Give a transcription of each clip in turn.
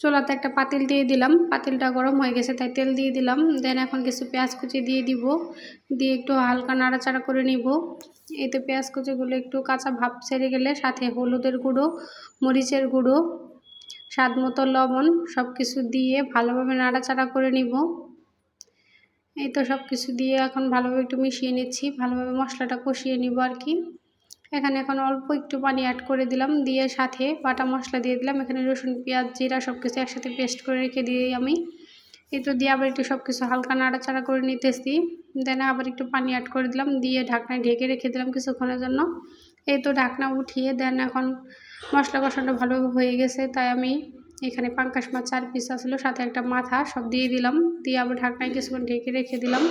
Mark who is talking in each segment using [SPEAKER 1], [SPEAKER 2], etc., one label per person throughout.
[SPEAKER 1] চোলাতে একটা পাতিল দিয়ে দিলাম। পাতিলটা গরম হয়ে গেছে, তাই তেল দিয়ে দিলাম। দেন এখন কিছু পেঁয়াজ কুচি দিয়ে দিব। দিয়ে একটু হালকা নাড়াচাড়া করে নিব। এতে পেঁয়াজ কুচিগুলো একটু কাঁচা ভাব ছেড়ে গেলে, সাথে হলুদের গুঁড়ো, মরিচের গুঁড়ো, স্বাদ মতো লবণ সব কিছু দিয়ে ভালোভাবে নাড়াচাড়া করে নিব। এই তো সব কিছু দিয়ে এখন ভালোভাবে একটু মিশিয়ে নিচ্ছি। ভালোভাবে মশলাটা কষিয়ে নিব আর কি। এখানে এখন অল্প একটু পানি অ্যাড করে দিলাম, দিয়ে সাথে বাটা মশলা দিয়ে দিলাম। এখানে রসুন, পেঁয়াজ, জিরা সব কিছু একসাথে পেস্ট করে রেখে দিই আমি। তো দিয়ে আবার একটু সব কিছু হালকা নাড়াচাড়া করে নিতেছি। দেন আবার একটু পানি অ্যাড করে দিলাম, দিয়ে ঢাকনায় ঢেকে রেখে দিলাম কিছুক্ষণের জন্য। এই তো ঢাকনা উঠিয়ে দেন এখন মশলা কষানো ভালোভাবে হয়ে গেছে, তাই আমি এখানে পাঙ্কাশ মাছ চার পিস আসলো সাথে একটা মাথা সব দিয়ে দিলাম। দিয়ে আবার ঢাকনায় কিছুক্ষণ ঢেকে রেখে দিলাম।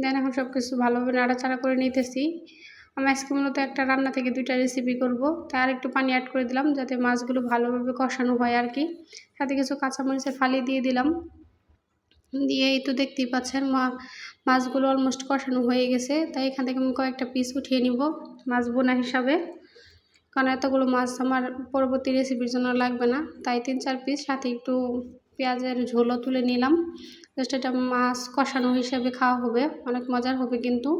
[SPEAKER 1] দেন এখন সব কিছু ভালোভাবে নাড়াচাড়া করে নিতেছি। আমি আজকে মূলত একটা রান্না থেকে দুইটা রেসিপি করব। তাই আর একটু পানি অ্যাড করে দিলাম যাতে মাছগুলো ভালোভাবে কষানো হয় আর কি। সাথে কিছু কাঁচামরিচের ফালি দিয়ে দিলাম। দিয়ে এই তো দেখতেই পাচ্ছেন মা, মাছগুলো অলমোস্ট কষানো হয়ে গেছে। তাই এখান থেকে আমি কয়েকটা পিস উঠিয়ে নিব মাছ বোনা হিসাবে। কারণ এতগুলো মাছ আমার পরবর্তী রেসিপির জন্য লাগবে না। তাই তিন চার পিস সাথে একটু পেঁয়াজের ঝোলও তুলে নিলাম। জাস্ট এটা মাছ কষানো হিসেবে খাওয়া হবে। অনেক মজার হবে কিন্তু।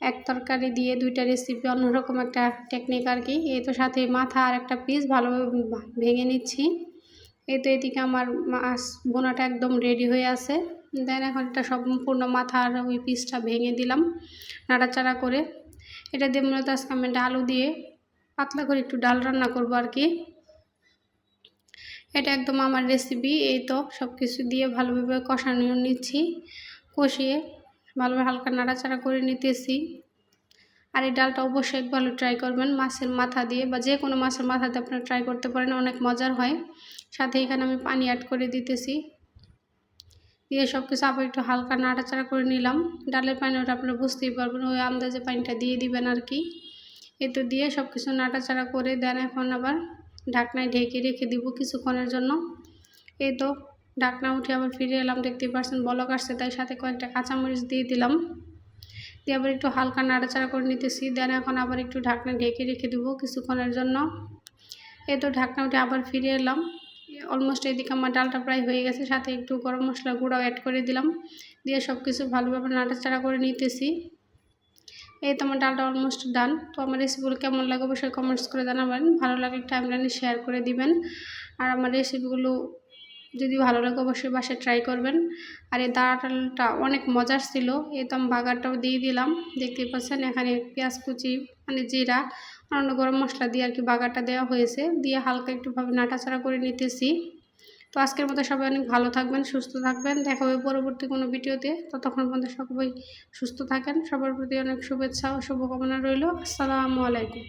[SPEAKER 1] এক তরকারি দিয়ে দুইটা রেসিপি অন্যরকম একটা টেকনিক আর কি এই তো সাথে মাথা আর একটা পিস ভালোভাবে ভেঙে নিচ্ছি। এই তো এদিকে আমার মাছ বোনাটা একদম রেডি হয়ে আছে। দেন এখন একটা সম্পূর্ণ মাথা আর ওই পিসটা ভেঙে দিলাম নাড়াচাড়া করে। এটা দিয়ে মূলত আজকে আমি ডালু দিয়ে পাতলা করে একটু ডাল রান্না করব আর কি এটা একদম আমার রেসিপি এই তো সব কিছু দিয়ে ভালোভাবে কষানো নিচ্ছি, কষিয়ে ভালোভাবে হালকা নাড়াচাড়া করে নিতেছি। আর এই ডালটা অবশ্যই ভালো ট্রাই করবেন। মাছের মাথা দিয়ে বা যে কোনো মাছের মাথা দিয়ে আপনারা ট্রাই করতে পারেন, অনেক মজার হয়। সাথে এখানে আমি পানি অ্যাড করে দিতেছি। দিয়ে সব কিছু আবার একটু হালকা নাড়াচাড়া করে নিলাম। ডালের পানি ওটা আপনারা বুঝতেই পারবেন, ওই আন্দাজে পানিটা দিয়ে দিবেন আর কি। এ তো দিয়ে সব কিছু নাড়াচাড়া করে দেন। এখন আবার ঢাকনায় ঢেকে রেখে দিব কিছুক্ষণের জন্য। এই তো ঢাকনা উঠে আবার ফিরে এলাম দেখতে পারছেন বলক আসছে, তাই সাথে কয়েকটা কাঁচামরিচ দিয়ে দিলাম। দিয়ে আবার একটু হালকা নাড়াচাড়া করে নিতেছি, দেন এখন আবার একটু ঢাকনা ঢেকে রেখে দেবো কিছুক্ষণের জন্য। এ তো ঢাকনা উঠে আবার ফিরে এলাম। অলমোস্ট এদিকে আমার ডালটা প্রায় হয়ে গেছে, সাথে একটু গরম মশলা গুঁড়াও অ্যাড করে দিলাম। দিয়ে সব কিছু ভালোভাবে নাড়াচাড়া করে নিতেছি। এই তো আমার ডালটা অলমোস্ট ডান তো আমার রেসিপিগুলো কেমন লাগে অবশ্যই কমেন্টস করে জানাবেন। ভালো লাগলে টাইমলাইনে শেয়ার করে দিবেন। আর আমার রেসিপিগুলো যদি ভালো লাগে অবশ্যই বাসায় ট্রাই করবেন। আর এই দাঁড়াটালটা অনেক মজার ছিল, এই তো আমি বাগারটাও দিয়ে দিলাম। দেখতেই পাচ্ছেন, এখানে পেঁয়াজ কুচি মানে জিরা অন্য গরম মশলা দিয়ে আর কি বাগারটা দেওয়া হয়েছে। দিয়ে হালকা একটুভাবে নাটাচাড়া করে নিতেছি। তো আজকের মতো সবাই অনেক ভালো থাকবেন, সুস্থ থাকবেন। দেখা হবে পরবর্তী কোনো ভিডিওতে। ততক্ষণ পর্যন্ত সবাই সুস্থ থাকেন। সবার প্রতি অনেক শুভেচ্ছা ও শুভকামনা রইল। আসসালামু আলাইকুম।